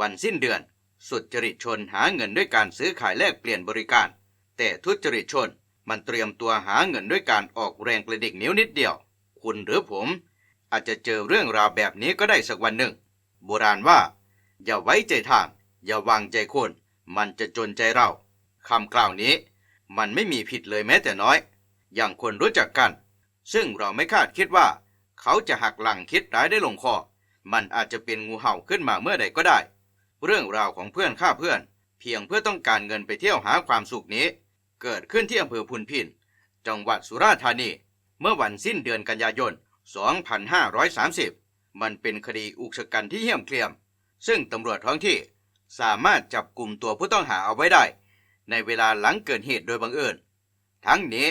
วันสิ้นเดือน สุจริตชนหาเงินด้วยการซื้อขายแลกเปลี่ยนบริการ แต่ทุจริตชนมันเตรียมตัวหาเงินด้วยการออกแรงกระดิกนิ้วนิดเดียว คุณหรือผม อาจจะเจอเรื่องราวแบบนี้ก็ได้สักวันหนึ่ง โบราณว่า อย่าไว้ใจทางอย่าวางใจคนมันจะจนใจเราคำกล่าวนี้ มันไม่มีผิดเลยแม้แต่น้อย อย่างคนรู้จักกัน ซึ่งเราไม่คาดคิดว่า เขาจะหักหลังคิดร้ายได้ลงคอ มันอาจจะเป็นงูเห่าขึ้นมาเมื่อใดก็ได้ เรื่องราวของเพื่อนฆ่าเพื่อน เพียงเพื่อต้องการเงินไปเที่ยวหาความสุขนี้ เกิดขึ้นที่อำเภอพุนพิน จังหวัดสุราษฎร์ธานี เมื่อวันสิ้นเดือนกันยายน 2530 มันเป็นคดีอุกชะกันที่เหี้ยมเกรียม ซึ่งตำรวจท้องที่สามารถจับกลุ่มตัวผู้ต้องหาเอาไว้ได้ ในเวลาหลังเกิดเหตุโดยบังเอิญ ทั้งนี้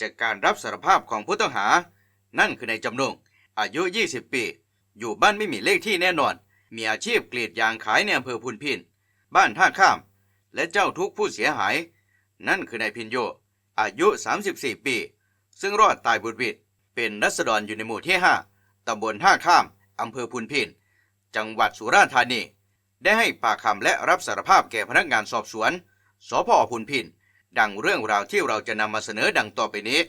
จากการรับสารภาพของผู้ต้องหา นั่นคือในจำนงอายุ 20 ปี อยู่บ้านไม่มีเลขที่แน่นอน มีอาชีพกรีดยางขายในอำเภอพุนพิน บ้านท่าข้าม และเจ้าทุกผู้เสียหาย นั่นคือนายพินโย อายุ 34 ปี ซึ่งรอดตายบุดวิดเป็นรัษฎรอยู่ในหมู่ที่ 5ตำบลท่าข้าม อำเภอพุนพิน จังหวัดสุราษฎร์ธานี ได้ให้ปากคำและรับสารภาพแก่พนักงานสอบสวน สพพุนพิน ดังเรื่องราวที่เราจะนำมาเสนอดังต่อไปนี้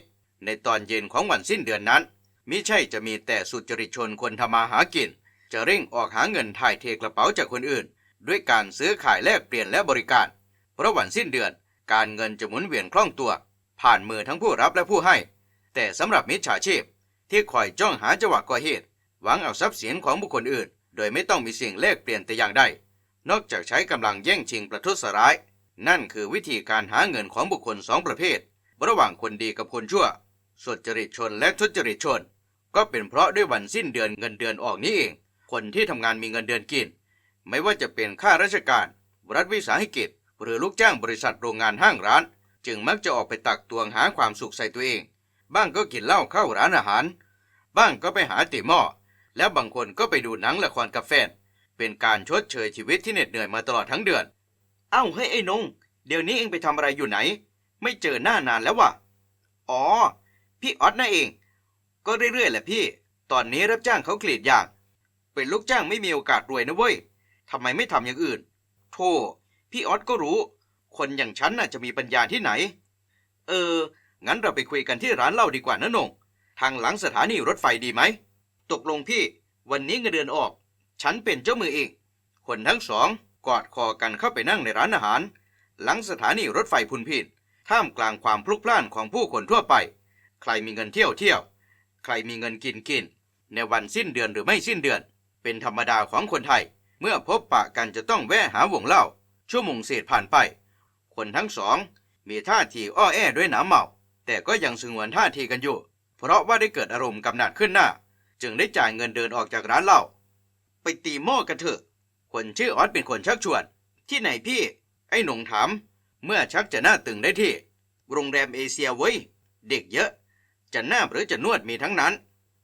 ในตอนเย็นของวันสิ้นเดือนนั้นมิใช่จะมีแต่สุจริตชนคนทำมาหากิน จะเร่งออกหาเงินถ่ายเทกระเป๋าจากคนอื่น ด้วยการซื้อขายแลกเปลี่ยนและบริการ เพราะวันสิ้นเดือน การเงินจะหมุนเวียนคล่องตัว ผ่านมือทั้งผู้รับและผู้ให้ แต่สำหรับมิจฉาชีพ ที่คอยจ้องหาจังหวะก่อเหตุ หวังเอาทรัพย์สินของบุคคลอื่น โดยไม่ต้องมีสิ่งแลกเปลี่ยนแต่อย่างใดนอกจากใช้กำลังแย่งชิงประทุษร้าย นั่นคือวิธีการหาเงินของบุคคลสองประเภท ระหว่างคนดีกับคนชั่วสุจริตชนและทุจริตชน ก็เป็นเพราะด้วยวันสิ้นเดือนเงินเดือนออกนี้เอง คนที่ทำงานมีเงินเดือนกิน ไม่ว่าจะเป็นข้าราชการ รัฐวิสาหกิจ หรือลูกจ้างบริษัทโรงงานห้างร้าน จึงมักจะออกไปตักตวงหาความสุขใส่ตัวเอง บ้างก็กินเหล้าเข้าร้านอาหาร บ้างก็ไปหาติหม้อแล้วบางคนก็ไปดูหนังละครกับแฟน เป็นการชดเชยชีวิตที่เหน็ดเหนื่อยมาตลอดทั้งเดือน เอ้าเฮ้ยไอ้นง เดี๋ยวนี้เองไปทำอะไรอยู่ไหน ไม่เจอหน้านานแล้ววะอ๋อ พี่ออสนั่นเอง ก็เรื่อยๆแหละพี่ ตอนนี้รับจ้างเขากรีดยาง เป็นลูกจ้างไม่มีโอกาสรวยนะเว้ยทำไมไม่ทำอย่างอื่น โธ่พี่ออสก็รู้ คนอย่างฉันน่ะจะมีปัญญาที่ไหน เออ งั้นเราไปคุยกันที่ร้านเหล้าดีกว่านะนง ทางหลังสถานีรถไฟดีไหม ตกลงพี่ วันนี้เงินเดือนออก ฉันเป็นเจ้ามือเอง คนทั้งสองกอดคอกันเข้าไปนั่งในร้านอาหาร หลังสถานีรถไฟพุนพินท่ามกลางความพลุกพล่านของผู้คนทั่วไป ใครมีเงินเที่ยวเที่ยว ใครมีเงินกินกิน ในวันสิ้นเดือนหรือไม่สิ้นเดือน เป็นธรรมดาของคนไทย เมื่อพบปะกันจะต้องแวะหาวงเล้าชั่วโมงเศษผ่านไป คนทั้งสอง มีท่าทีอ้อแอด้วยหนาเมา แต่ก็ยังสงวนท่าทีกันอยู่ เพราะว่าได้เกิดอารมณ์กำหนัดขึ้นหน้า จึงได้จ่ายเงินเดินออกจากร้านเหล้าไปตีหม้อกันเถอะ คนชื่อออสเป็นคนชักชวน ที่ไหนพี่ ไอ้หนงถาม เมื่อชักจะหน้าตึงได้ที่ โรงแรมเอเชียเว้ย เด็กเยอะ จะหน้าหรือจะนวดมีทั้งนั้น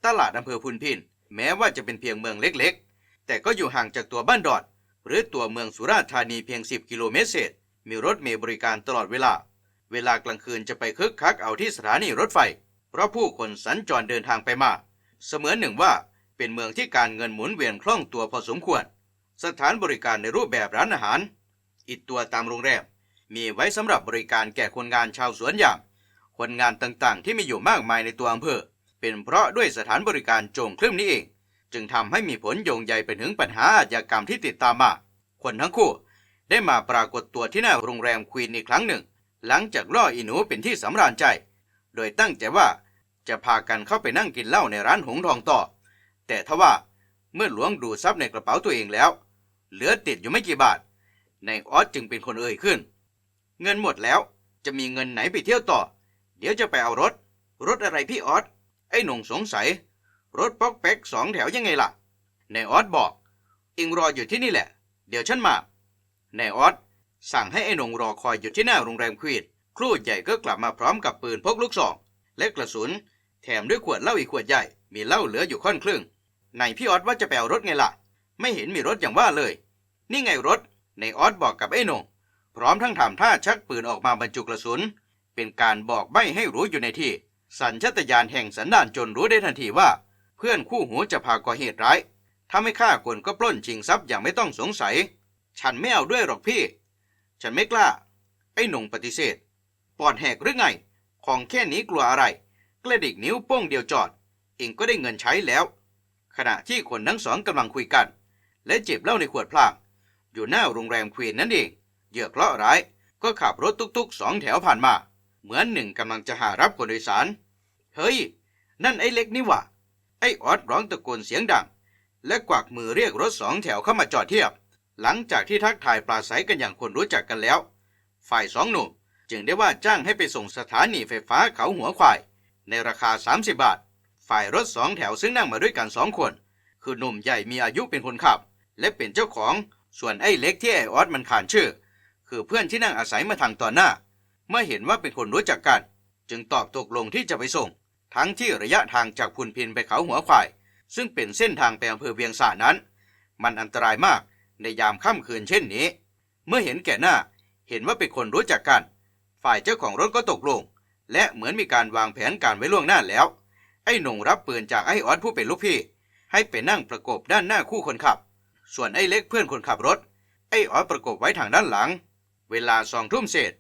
ตลาดอำเภอพุนพิน แม้ว่าจะเป็นเพียงเมืองเล็กๆ แต่ก็อยู่ห่างจากตัวบ้านดอด หรือตัวเมืองสุราษฎร์ธานีเพียง 10 กิโลเมตรเศษ มีรถเมล์บริการตลอดเวลา เวลากลางคืนจะไปคึกคักเอาที่สถานีรถไฟ เพราะผู้คนสัญจรเดินทางไปมา เสมือนหนึ่งว่าเป็นเมืองที่การเงินหมุนเวียนคล่องตัวพอสมควร สถานบริการในรูปแบบร้านอาหาร อิดตัวตามโรงแรม มีไว้สำหรับบริการแก่คนงานชาวสวนยางคนงานต่างๆ ที่มีอยู่มากมายในตัวอำเภอ เป็นเพราะด้วยสถานบริการโจงครึ่มนี้เอง จึงทำให้มีผลโยงใยไปถึงปัญหาอาชญากรรมที่ติดตามมา คนทั้งคู่ ได้มาปรากฏตัวที่หน้าโรงแรมควีนอีกครั้งหนึ่ง หลังจากล่ออีหนูเป็นที่สำราญใจ โดยตั้งใจว่าจะพากันเข้าไปนั่งกินเหล้าในร้านหงทองต่อ แต่ทว่าเมื่อหลวงดูทรัพย์ในกระเป๋าตัวเองแล้ว เหลือติดอยู่ไม่กี่บาทในออสจึงเป็นคนเอ่ยขึ้น เงินหมดแล้วจะมีเงินไหนไปเที่ยวต่อ เดี๋ยวจะไปเอารถ รถอะไรพี่ออส ไอ้หนุ่งสงสัย รถป๊อกแป๊กสองแถวยังไงล่ะในออสบอกอิงรออยู่ที่นี่แหละ เดี๋ยวฉันมาในออสสั่งให้ไอ้หนุ่งรอคอยอยู่ที่หน้าโรงแรมควีนครู่ใหญ่ก็กลับมาพร้อมกับปืนพกลูกซองและกระสุน แถมด้วยขวดเหล้าอีกขวดใหญ่ มีเหล้าเหลืออยู่ค่อนครึ่งไหนพี่ออสว่าจะไปเอารถไงล่ะ ไม่เห็นมีรถอย่างว่าเลย นี่ไงรถในออสบอกกับไอ้หนงพร้อมทั้งทำท่าชักปืนออกมาบรรจุกระสุน เป็นการบอกใบ้ให้รู้อยู่ในที่ สัญชาตญาณแห่งสันดานจนรู้ได้ทันทีว่า เพื่อนคู่หูจะพาก่อเหตุร้ายถ้าไม่ฆ่าคนก็ปล้นชิงทรัพย์อย่างไม่ต้องสงสัย ฉันไม่เอาด้วยหรอกพี่ ฉันไม่กล้า ไอ้หนุ่งปฏิเสธ ปอดแหกหรือไง ของแค่นี้กลัวอะไร กระดิกนิ้วโป้งเดียวจอด เองก็ได้เงินใช้แล้ว ขณะที่คนทั้งสองกำลังคุยกัน และเจ็บเหล้าในขวดพลางอยู่หน้าโรงแรมควีนนั่นเอง เหยื่อเคราะห์ร้าย ก็ขับรถตุกๆสองแถวผ่านมา เหมือนหนึ่งกำลังจะหารับคนโดยสาร เฮ้ย นั่นไอ้เล็กนี่ว่าไอ้ออดร้องตะโกนเสียงดัง และกวักมือเรียกรถสองแถวเข้ามาจอดเทียบ หลังจากที่ทักทายปราศัยกันอย่างคนรู้จักกันแล้ว ฝ่ายสองหนุ่มจึงได้ว่าจ้างให้ไปส่งสถานีไฟฟ้าเขาหัวควาย ในราคา 30 บาท ฝ่ายรถสองแถวซึ่งนั่งมาด้วยกันสองคน คือหนุ่มใหญ่มีอายุเป็นคนขับ และเป็นเจ้าของ ส่วนไอ้เล็กที่ไอ้ออสมันขานชื่อ คือเพื่อนที่นั่งอาศัยมาทางต่อหน้า เมื่อเห็นว่าเป็นคนรู้จักกัน จึงตอบตกลงที่จะไปส่ง ทั้งที่ระยะทางจากพุนพินไปเขาหัวควาย ซึ่งเป็นเส้นทางไปอำเภอเวียงสานั้น มันอันตรายมากในยามค่ำคืนเช่นนี้ เมื่อเห็นแก่หน้าเห็นว่าเป็นคนรู้จักกัน ฝ่ายเจ้าของรถก็ตกลง และเหมือนมีการวางแผนการไว้ล่วงหน้าแล้ว ไอ้หนงรับปืนจากไอ้ออสผู้เป็นลูกพี่ ให้ไปนั่งประกบด้านหน้าคู่คนขับ ส่วนไอ้เล็กเพื่อนคนขับรถ ไอ้ออสประกบไว้ทางด้านหลัง เวลาสองทุ่มเศษ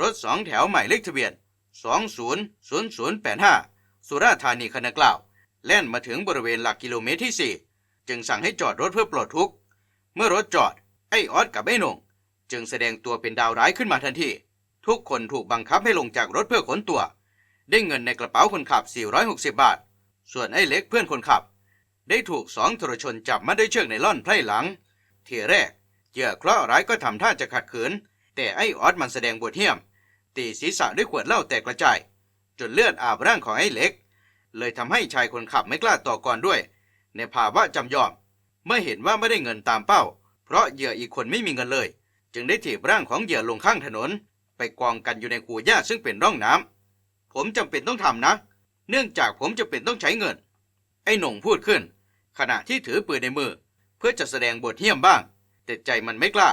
รถสองแถวหมายเลขทะเบียน 200085 สุราษฎร์ธานีคันดังกล่าว แล่นมาถึงบริเวณหลักกิโลเมตรที่ 4 จึงสั่งให้จอดรถเพื่อปลดทุกข์ เมื่อรถจอด ไอ้ออสกับไอ้หนง จึงแสดงตัวเป็นดาวร้ายขึ้นมาทันที ทุกคนถูกบังคับให้ลงจากรถเพื่อขนตัว ได้เงินในกระเป๋าคนขับ 460 บาท ส่วนไอ้เล็กเพื่อนคนขับ ได้ถูกสองทรชนจับมาด้วยเชือกไนล่อนไพร่หลัง ทีแรกเหยื่อเคราะห์ร้ายก็ทำท่าจะขัดขืน แต่ไอ้ออสมันแสดงบทเหี้ยมตีศีรษะด้วยขวดเหล้าแตกกระจาย จนเลือดอาบร่างของไอ้เล็ก เลยทำให้ชายคนขับไม่กล้าต่อกรด้วย ในภาวะจำยอม เมื่อเห็นว่าไม่ได้เงินตามเป้า เพราะเหยื่ออีกคนไม่มีเงินเลย จึงได้ถีบร่างของเหยื่อลงข้างถนน ไปกองกันอยู่ในคูหญ้าซึ่งเป็นร่องน้ำผมจำเป็นต้องทำนะ เนื่องจากผมจะเป็นต้องใช้เงิน ไอ้หน่งพูดขึ้น ขณะที่ถือปืนในมือ เพื่อจะแสดงบทเหี้ยมบ้าง แต่ใจมันไม่กล้า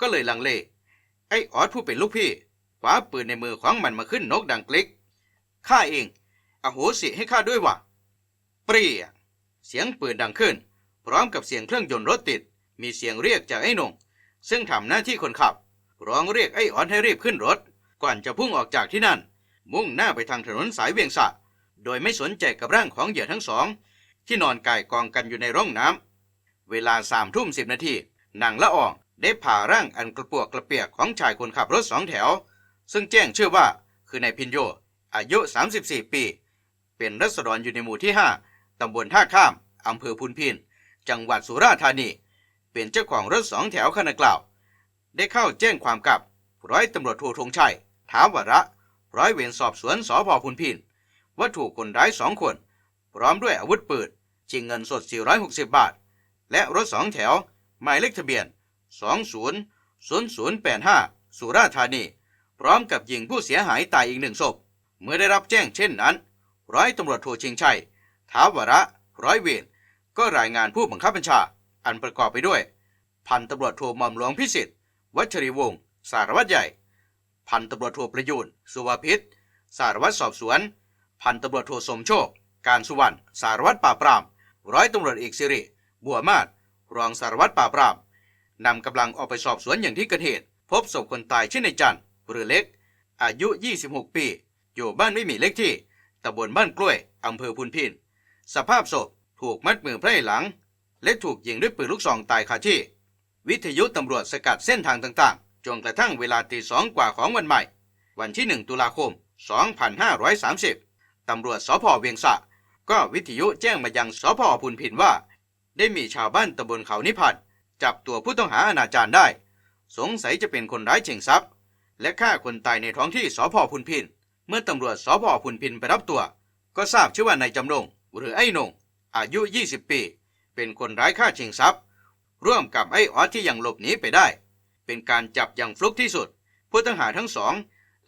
ก็เลยลังเล ไอ้ออสผู้เป็นลูกพี่คว้าปืนในมือของมันมาขึ้นนกดังกลิกข้าเองอโหสิให้ข้าด้วยวะเปรี้ยเสียงปืนดังขึ้น พร้อมกับเสียงเครื่องยนต์รถติด มีเสียงเรียกจากไอ้นงซึ่งทำหน้าที่คนขับ ร้องเรียกไอ้ออสให้รีบขึ้นรถ ก่อนจะพุ่งออกจากที่นั่น มุ่งหน้าไปทางถนนสายเวียงสะ โดยไม่สนใจกับร่างของเหยื่อทั้งสอง ที่นอนกายกองกันอยู่ในร่องน้ำเวลาสามทุ่มสิบนาทีนางละออง ได้ผ่าร่างอันกระปวกกระเปียกของชายคนขับรถสองแถว ซึ่งแจ้งชื่อว่าคือนายพินโย อายุ 34 ปี เป็นรัษฎรอยู่ในหมู่ที่ 5 ตำบลท่าข้ามอำเภอพุนพิน จังหวัดสุราษฎร์ธานี เป็นเจ้าของรถสองแถวขณะกล่าว ได้เข้าแจ้งความกับร้อยตำรวจโทธงชัยท้าวระ ร้อยเวรสอบสวนสพพุนพิน ว่าถูกคนร้ายสองคน พร้อมด้วยอาวุธปืนชิงเงินสด 460 บาท และรถสองแถว หมายเลขทะเบียน 200085 สุราษฎร์ธานี พร้อมกับยิงผู้เสียหายตายอีกหนึ่งศพ เมื่อได้รับแจ้งเช่นนั้น ร้อยตำรวจโทชิงชัยท้าวระ ร้อยเวรก็รายงานผู้บังคับบัญชา อันประกอบไปด้วย พันตำรวจโทหม่อมหลวงพิสิทธิ์ วัชรีวงศ์สารวัตรใหญ่ พันตำรวจโทประยูนสุวพิษ สารวัตรสอบสวน พันตำรวจโทสมโชค การสุวรรณ สารวัตรปราปราม ร้อยตำรวจเอกสิริ บัวมาศ รองสารวัตรปราปราม นำกำลังออกไปสอบสวนอย่างที่เกิดเหตุ พบศพคนตายชื่อในจันทร์หรือเล็ก อายุ 26 ปี อยู่บ้านไม่มีเลขที่ตำบลบ้านกล้วยอำเภอพุนพิน สภาพศพถูกมัดมือไพร่หลัง และถูกยิงด้วยปืนลูกซองตายคาที่ วิทยุตำรวจสกัดเส้นทางต่างๆ จนกระทั่งเวลาตีสองกว่าของวันใหม่ วันที่ 1 ตุลาคม 2530 ตำรวจสพเวียงสะ ก็วิทยุแจ้งมายังสพพุนพินว่า ได้มีชาวบ้านตำบลเขานิพันธ์ จับตัวผู้ต้องหาอนาจารได้ สงสัยจะเป็นคนร้ายชิงทรัพย์ และฆ่าคนตายในท้องที่สพพุนพิน เมื่อตำรวจสพพุนพินไปรับตัว ก็ทราบชื่อว่านายจำลงหรือไอ้หนงอายุ 20 ปี เป็นคนร้ายฆ่าชิงทรัพย์ ร่วมกับไอ้ออที่ยังหลบหนีไปได้ เป็นการจับอย่างฟลุกที่สุด ผู้ต้องหาทั้งสอง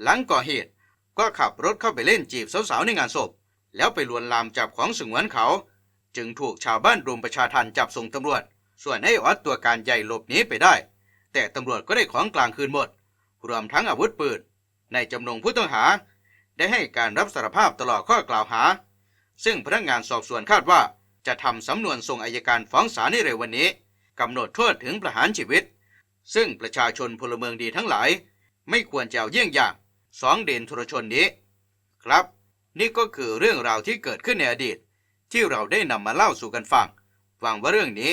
หลังก่อเหตุก็ขับรถเข้าไปเล่นจีบสาวๆในงานศพ แล้วไปลวนลามจับของสงวนเขา จึงถูกชาวบ้านรุมประชาทันจับส่งตำรวจ ส่วนไอ้ออสตัวการใหญ่หลบหนีไปได้ แต่ตำรวจก็ได้ของกลางคืนหมด รวมทั้งอาวุธปืน ในจำนวนผู้ต้องหา ได้ให้การรับสารภาพตลอดข้อกล่าวหา ซึ่งพนักงานสอบสวนคาดว่าจะทำสำนวนส่งอายการฟ้องศาลในเร็ววันนี้กำหนดโทษถึงประหารชีวิต ซึ่งประชาชนพลเมืองดีทั้งหลาย ไม่ควรจะเอาเยี่ยงอย่างสองเด่นทุรชนนี้ ครับ นี่ก็คือเรื่องราวที่เกิดขึ้นในอดีต ที่เราได้นำมาเล่าสู่กันฟังหวังว่าเรื่องนี้